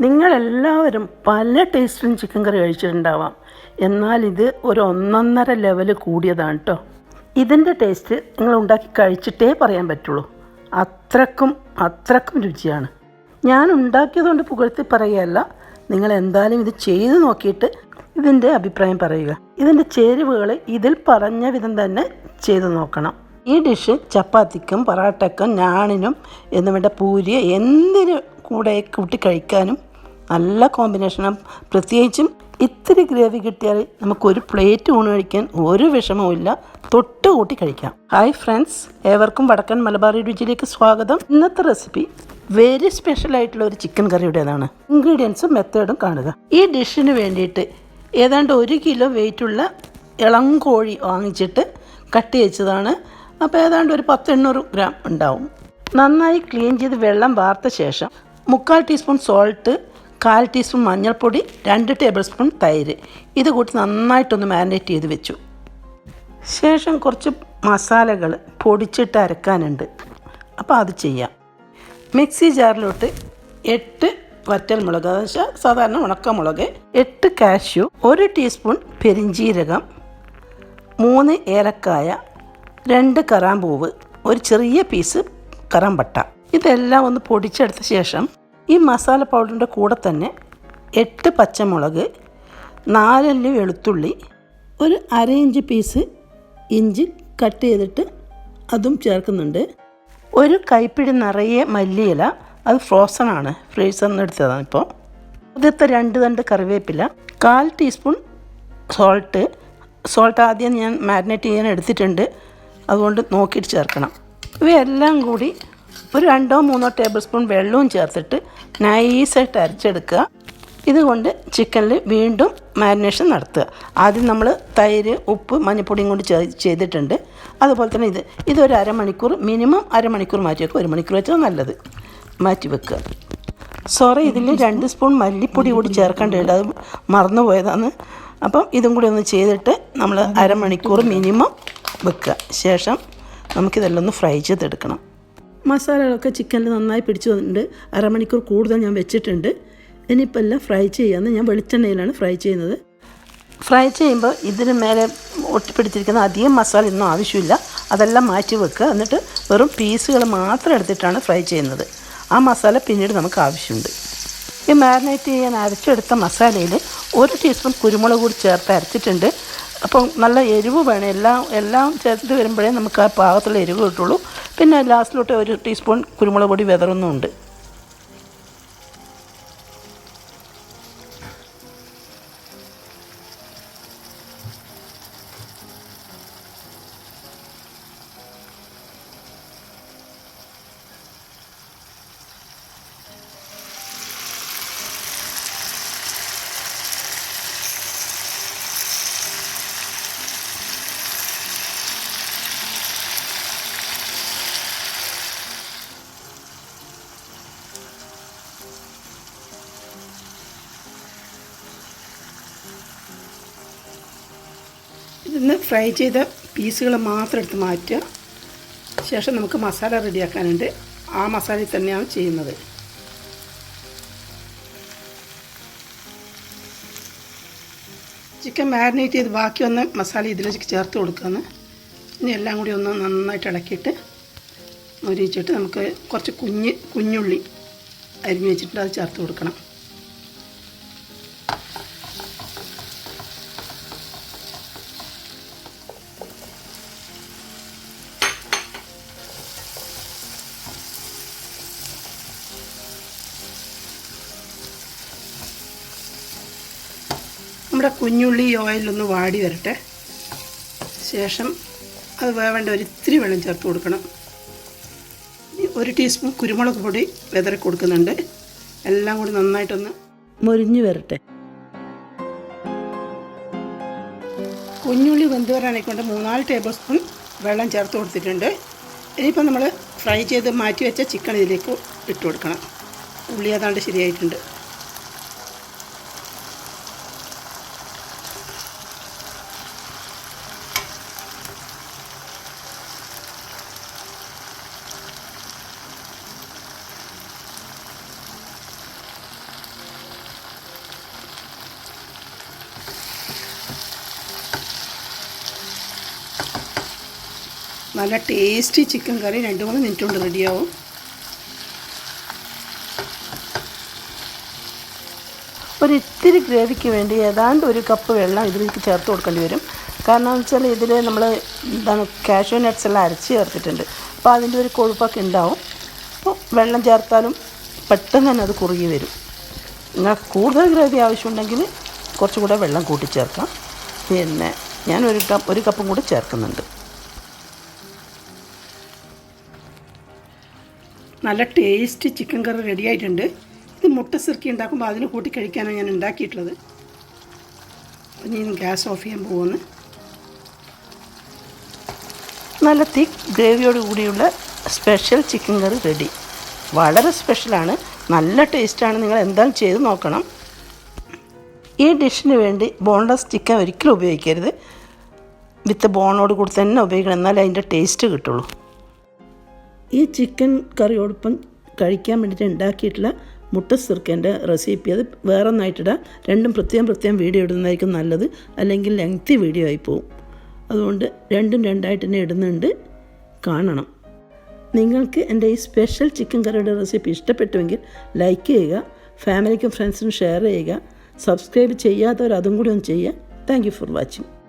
നിങ്ങളെല്ലാവരും പല ടേസ്റ്റിലും ചിക്കൻ കറി കഴിച്ചിട്ടുണ്ടാവാം. എന്നാൽ ഇത് ഒരു ഒന്നൊന്നര ലെവൽ കൂടിയതാണ് കേട്ടോ ഇതിന്റെ ടേസ്റ്റ് നിങ്ങൾ ഉണ്ടാക്കി കഴിച്ചിട്ടേ പറയാൻ പറ്റുള്ളൂ. അത്രക്കും അത്രക്കും രുചിയാണ്. ഞാൻ ഉണ്ടാക്കിയതുകൊണ്ട് പുകഴ്ത്തി പറയുകയല്ല നിങ്ങൾ എന്തായാലും ഇത് ചെയ്തു നോക്കിയിട്ട് ഇതിന്റെ അഭിപ്രായം പറയുക. ഇതിന്റെ ചേരുവകൾ ഇതിൽ പറഞ്ഞ വിധം തന്നെ ചെയ്തു നോക്കണം. ഈ ഡിഷ് ചപ്പാത്തിക്കും പൊറാട്ടക്കും നാണിനും എന്നുവേണ്ട പൂരി എന്തിനു കൂടെ കൂട്ടി കഴിക്കാനും നല്ല കോമ്പിനേഷനാണ് പ്രത്യേകിച്ചും ഇത്തിരി ഗ്രേവി കിട്ടിയാൽ നമുക്കൊരു പ്ലേറ്റ് ഊണ് കഴിക്കാൻ ഒരു വിഷമവും ഇല്ല. തൊട്ട് കൂട്ടി കഴിക്കാം. ഹായ് ഫ്രണ്ട്സ് ഏവർക്കും വടക്കൻ മലബാറി രുചിയിലേക്ക് സ്വാഗതം. ഇന്നത്തെ റെസിപ്പി വെരി സ്പെഷ്യൽ ആയിട്ടുള്ള ഒരു ചിക്കൻ കറിയുടേതാണ് ഇൻഗ്രീഡിയൻസും മെത്തേഡും കാണുക. ഈ ഡിഷിന് വേണ്ടിയിട്ട് ഏതാണ്ട് ഒരു കിലോ വെയിറ്റുള്ള ഇളം കോഴി വാങ്ങിച്ചിട്ട് കട്ട് വെച്ചതാണ് അപ്പോൾ ഏതാണ്ട് ഒരു പത്ത് എണ്ണൂറ് ഗ്രാം ഉണ്ടാവും. നന്നായി ക്ലീൻ ചെയ്ത് വെള്ളം വാർത്ത ശേഷം മുക്കാൽ ടീസ്പൂൺ സോൾട്ട് കാൽ ടീസ്പൂൺ മഞ്ഞൾപ്പൊടി രണ്ട് ടേബിൾ സ്പൂൺ തൈര്. ഇത് കൂട്ടി നന്നായിട്ടൊന്ന് മാരിനേറ്റ് ചെയ്ത് വെച്ചു. ശേഷം കുറച്ച് മസാലകൾ പൊടിച്ചിട്ട് അരക്കാനുണ്ട്. അപ്പോൾ അത് ചെയ്യാം. മിക്സി ജാറിലോട്ട് എട്ട് വറ്റൽ മുളക് വെച്ചാൽ സാധാരണ ഉണക്കമുളക് എട്ട് കാഷ്യൂ ഒരു ടീസ്പൂൺ പെരിഞ്ചീരകം മൂന്ന് ഏലക്കായ രണ്ട് കറാമ്പൂവ് ഒരു ചെറിയ പീസ് കറാമ്പട്ട. ഇതെല്ലാം ഒന്ന് പൊടിച്ചെടുത്ത ശേഷം ഈ മസാല പൗഡറിന്റെ കൂടെ തന്നെ എട്ട് പച്ചമുളക് നാലല്ലി വെളുത്തുള്ളി ഒരു അര ഇഞ്ച് പീസ് ഇഞ്ചി കട്ട് ചെയ്തിട്ട് അതും ചേർക്കുന്നുണ്ട്. ഒരു കൈപ്പിടി നിറയെ മല്ലിയില അത് ഫ്രോസൺ ആണ്. ഫ്രീസറിൽ നിന്ന് എടുത്തതാണ് ഇപ്പോൾ ആദ്യത്തെ രണ്ട് തണ്ട് കറിവേപ്പില കാൽ ടീസ്പൂൺ സോൾട്ട് സോൾട്ട് ആദ്യം ഞാൻ മാരിനേറ്റ് ചെയ്യാൻ എടുത്തിട്ടുണ്ട്. അതുകൊണ്ട് നോക്കിയിട്ട് ചേർക്കണം. ഇവയെല്ലാം കൂടി ഒരു രണ്ടോ മൂന്നോ ടേബിൾ സ്പൂൺ വെള്ളവും ചേർത്തിട്ട് നൈസായിട്ട് അരച്ചെടുക്കുക. ഇതുകൊണ്ട് ചിക്കനിൽ വീണ്ടും മാരിനേഷൻ നടത്തുക. ആദ്യം നമ്മൾ തൈര് ഉപ്പ് മഞ്ഞൾപ്പൊടിയും കൊണ്ട് ചെയ്തിട്ടുണ്ട്. അതുപോലെ തന്നെ ഇത്. ഇതൊരു അരമണിക്കൂർ മിനിമം അരമണിക്കൂർ മാറ്റി വെക്കുക ഒരു മണിക്കൂർ വെച്ചാൽ നല്ലത്. മാറ്റി വെക്കുക. സോറി ഇതിൽ രണ്ട് സ്പൂൺ മല്ലിപ്പൊടി കൂടി ചേർക്കേണ്ടതുണ്ട്. അത് മറന്നുപോയതാണ്. അപ്പം ഇതും കൂടി ഒന്ന് ചെയ്തിട്ട് നമ്മൾ അരമണിക്കൂർ മിനിമം വെക്കുക. ശേഷം നമുക്കിതെല്ലാം ഒന്ന് ഫ്രൈ ചെയ്തെടുക്കണം. മസാലകളൊക്കെ ചിക്കനിൽ നന്നായി പിടിച്ചു വന്നിട്ടുണ്ട്. അരമണിക്കൂർ കൂടുതൽ ഞാൻ വെച്ചിട്ടുണ്ട്. ഇനിയിപ്പോൾ എല്ലാം ഫ്രൈ ചെയ്യാമെന്ന് ഞാൻ വെളിച്ചെണ്ണയിലാണ് ഫ്രൈ ചെയ്യുന്നത്. ഫ്രൈ ചെയ്യുമ്പോൾ ഇതിന് മേലെ ഒട്ടിപ്പിടിച്ചിരിക്കുന്ന അധികം മസാല ഒന്നും ആവശ്യമില്ല. അതെല്ലാം മാറ്റി വെക്കുക. എന്നിട്ട് വെറും പീസുകൾ മാത്രം എടുത്തിട്ടാണ് ഫ്രൈ ചെയ്യുന്നത്. ആ മസാല പിന്നീട് നമുക്ക് ആവശ്യമുണ്ട്. ഈ മാരിനേറ്റ് ചെയ്യാൻ അരച്ചെടുത്ത മസാലയിൽ ഒരു ടീസ്പൂൺ കുരുമുളക് കൂടി ചേർത്ത് അരച്ചിട്ടുണ്ട്. അപ്പോൾ നല്ല എരിവ് വേണം. എല്ലാം എല്ലാം ചേർത്തിട്ട് വരുമ്പോഴേ നമുക്ക് ആ പാകത്തുള്ള എരിവ് കിട്ടുള്ളൂ. പിന്നെ ലാസ്റ്റിലോട്ട് ഒരു ടീസ്പൂൺ കുരുമുളക് പൊടി വിതറുന്നുമുണ്ട് ഇതിന്ന് ഫ്രൈ ചെയ്ത പീസുകൾ മാത്രം എടുത്ത് മാറ്റുക. ശേഷം നമുക്ക് മസാല റെഡിയാക്കാനുണ്ട്. ആ മസാലയിൽ തന്നെയാണ് ചെയ്യുന്നത്. ചിക്കൻ മാരിനേറ്റ് ചെയ്ത് ബാക്കി വന്ന മസാല ഇതിലേക്ക് ചേർത്ത് കൊടുക്കുകയെന്ന് ഇനി എല്ലാം കൂടി ഒന്ന് നന്നായിട്ട് ഇളക്കിയിട്ട് മൊരിച്ചിട്ട് നമുക്ക് കുറച്ച് കുഞ്ഞ് കുഞ്ഞുള്ളി അരിഞ്ഞ് വെച്ചിട്ട് അത് ചേർത്ത് കൊടുക്കണം. നമ്മുടെ കുഞ്ഞുള്ളി ഓയിലൊന്ന് വാടി വരട്ടെ. ശേഷം അത് വേവേണ്ട ഒരു ഇത്തിരി വെള്ളം ചേർത്ത് കൊടുക്കണം. ഒരു ടീസ്പൂൺ കുരുമുളക് പൊടി വിതറി കൊടുക്കുന്നുണ്ട്. എല്ലാം കൂടി നന്നായിട്ടൊന്ന് മൊരിഞ്ഞു വരട്ടെ. കുഞ്ഞുള്ളി വെന്ത് വരാനായിക്കൊണ്ട് മൂന്നാൽ ടേബിൾ സ്പൂൺ വെള്ളം ചേർത്ത് കൊടുത്തിട്ടുണ്ട്. ഇനിയിപ്പോൾ നമ്മൾ ഫ്രൈ ചെയ്ത് മാറ്റി വെച്ച ചിക്കൻ ഇതിലേക്ക് ഇട്ട് കൊടുക്കണം. ഉള്ളി ഏതാണ്ട് ശരിയായിട്ടുണ്ട്. നല്ല ടേസ്റ്റി ചിക്കൻ കറി രണ്ട് മൂന്ന് മിനിറ്റ് കൊണ്ട് റെഡിയാവും ഒരു ഇത്തിരി ഗ്രേവിക്ക് വേണ്ടി ഏതാണ്ട് ഒരു കപ്പ് വെള്ളം ഇതിലേക്ക് ചേർത്ത് കൊടുക്കേണ്ടി വരും. കാരണം എന്ന് വെച്ചാൽ ഇതിൽ നമ്മൾ എന്താണ് കാഷ്യൂ നട്ട്സ് എല്ലാം അരച്ച് ചേർത്തിട്ടുണ്ട്. അപ്പോൾ അതിന്റെ ഒരു കൊഴുപ്പൊക്കെ ഉണ്ടാവും. അപ്പോൾ വെള്ളം ചേർത്താലും പെട്ടെന്ന് തന്നെ അത് കുറുകി വരും. നിങ്ങൾക്ക് കൂടുതൽ ഗ്രേവി ആവശ്യമുണ്ടെങ്കിൽ കുറച്ചുകൂടെ വെള്ളം കൂട്ടിച്ചേർക്കാം പിന്നെ ഞാൻ ഒരു കപ്പ് ഒരു കപ്പും കൂടി ചേർക്കുന്നുണ്ട്. നല്ല ടേസ്റ്റ് ചിക്കൻ കറി റെഡി ആയിട്ടുണ്ട്. ഇത് മുട്ട സിർക്കി ഉണ്ടാക്കുമ്പോൾ അതിന് കൂട്ടി കഴിക്കാനാണ് ഞാൻ ഉണ്ടാക്കിയിട്ടുള്ളത്. അപ്പം ഞാൻ ഗ്യാസ് ഓഫ് ചെയ്യാൻ പോകുന്നു. നല്ല തിക്ക് ഗ്രേവിയോട് കൂടിയുള്ള സ്പെഷ്യൽ ചിക്കൻ കറി റെഡി വളരെ സ്പെഷ്യലാണ് നല്ല ടേസ്റ്റാണ് നിങ്ങൾ എന്തായാലും ചെയ്ത് നോക്കണം. ഈ ഡിഷിന് വേണ്ടി ബോൺലെസ് ചിക്കൻ ഒരിക്കലും ഉപയോഗിക്കരുത്. വിത്ത് ബോണോട് കൂടി തന്നെ ഉപയോഗിക്കണം. എന്നാലേ അതിന്റെ ടേസ്റ്റ് കിട്ടുള്ളൂ. ഈ ചിക്കൻ കറിയോടൊപ്പം കഴിക്കാൻ വേണ്ടിയിട്ട് ഉണ്ടാക്കിയിട്ടുള്ള മുട്ട സിർക്കേന്റെ റെസിപ്പി അത് വേറെ ഒന്നായിട്ടിടാം രണ്ടും പ്രത്യേകം പ്രത്യേകം വീഡിയോ ഇടുന്നതായിരിക്കും നല്ലത്. അല്ലെങ്കിൽ ലെങ്തി വീഡിയോ ആയി പോവും. അതുകൊണ്ട് രണ്ടും രണ്ടായിട്ട് തന്നെ ഇടുന്നുണ്ട്. കാണണം. നിങ്ങൾക്ക് എന്റെ ഈ സ്പെഷ്യൽ ചിക്കൻ കറിയുടെ റെസിപ്പി ഇഷ്ടപ്പെട്ടുവെങ്കിൽ ലൈക്ക് ചെയ്യുക ഫാമിലിക്കും ഫ്രണ്ട്സിനും ഷെയർ ചെയ്യുക സബ്സ്ക്രൈബ് ചെയ്യാത്തവർ അതും കൂടി ഒന്ന് ചെയ്യുക. Thank for watching